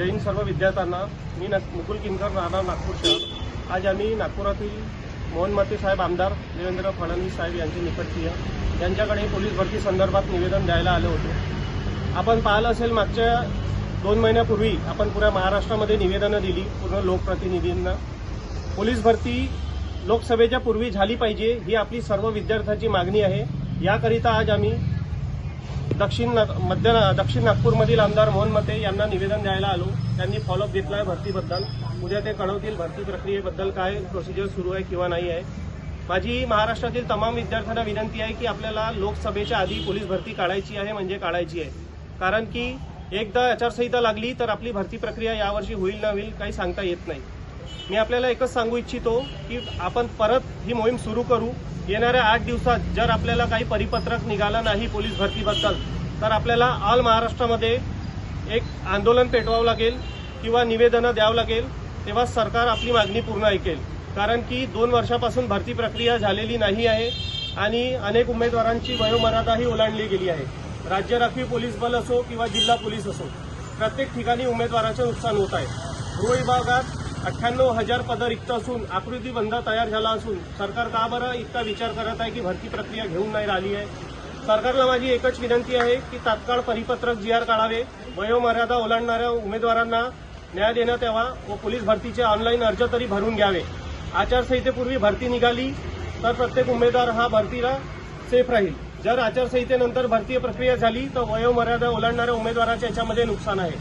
जय हिंद सर्व विद्यार्थ्यांना मी नक- मुकुल किनकर राहणार नागपूर शहर आज आम्ही नागपुरातील मोहनमती साहेब आमदार देवेंद्र फडणवीस साहेब यांचे निकटतीय यांच्याकडे पोलीस भरती संदर्भात निवेदन द्यायला आलं होतं. आपण पाहिलं असेल मागच्या दोन महिन्यापूर्वी आपण पुऱ्या महाराष्ट्रामध्ये निवेदनं दिली पूर्ण लोकप्रतिनिधींना. पोलीस भरती लोकसभेच्या पूर्वी झाली पाहिजे ही आपली सर्व विद्यार्थ्यांची मागणी आहे. याकरिता आज आम्ही दक्षिण मध्य ना- दक्षिण नागपूरमधील आमदार मोहन मते यांना निवेदन द्यायला आलो. त्यांनी फॉलोअप घेतला आहे भरतीबद्दल. उद्या ते कळवतील भरती प्रक्रियेबद्दल काय प्रोसिजर सुरू आहे किंवा नाही आहे. माझी महाराष्ट्रातील तमाम विद्यार्थ्यांना विनंती आहे की आपल्याला लोकसभेच्या आधी पोलीस भरती काढायची आहे म्हणजे काढायची आहे. कारण की एकदा आचारसंहिता लागली तर आपली भरती प्रक्रिया यावर्षी होईल ना होईल काही सांगता येत नाही. मी आपल्याला एकच सांगू इच्छितो की आपण परत ही मोहीम सुरू करू. येणाऱ्या आठ दिवसात जर आपल्याला काही परिपत्रक निघालं नाही पोलीस भरतीबद्दल तर आपल्याला ऑल महाराष्ट्रामध्ये एक आंदोलन पेटवावं लागेल किंवा निवेदनं द्यावं लागेल तेव्हा सरकार आपली मागणी पूर्ण ऐकेल. कारण की दोन वर्षापासून भरती प्रक्रिया झालेली नाही आहे आणि अनेक उमेदवारांची वयोमर्यादाही ओलांडली गेली आहे. राज्य राखीव पोलीस बल असो किंवा जिल्हा पोलीस असो प्रत्येक ठिकाणी उमेदवारांचं नुकसान होत आहे. गृह विभागात अठ्ठ्याण्णव हजार पदं रिक्त असून आकृती बंद तयार झाला असून सरकार का बरं इतका विचार करत आहे की भरती प्रक्रिया घेऊन नाही राहिली आहे? सरकारला माझी एकच विनंती आहे की तात्काळ परिपत्रक जी आर काढावे वयोमर्यादा ओलांडणाऱ्या उमेदवारांना न्याय देण्यात यावा व पोलीस भरतीचे ऑनलाईन अर्ज तरी भरून घ्यावे. आचारसंहितेपूर्वी भरती निघाली तर प्रत्येक उमेदवार हा भरतीला सेफ राहील. जर आचारसंहितेनंतर भरती प्रक्रिया झाली तर वयोमर्यादा ओलांडणाऱ्या उमेदवाराच्या याच्यामध्ये नुकसान आहे.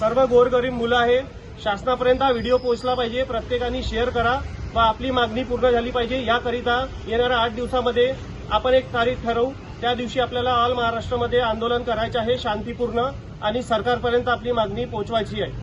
सर्व गोरगरीब मुलं आहे शासनापर्यंत हा व्हिडिओ पोहोचला पाहिजे. प्रत्येकाने शेअर करा. व आपली मागणी पूर्ण झाली पाहिजे. याकरिता येणाऱ्या आठ दिवसामध्ये आपण एक तारीख ठरवू. त्या दिवशी आपल्याला ऑल महाराष्ट्रामध्ये आंदोलन करायचं आहे. शांतीपूर्ण आणि सरकारपर्यंत आपली मागणी पोहोचवायची आहे.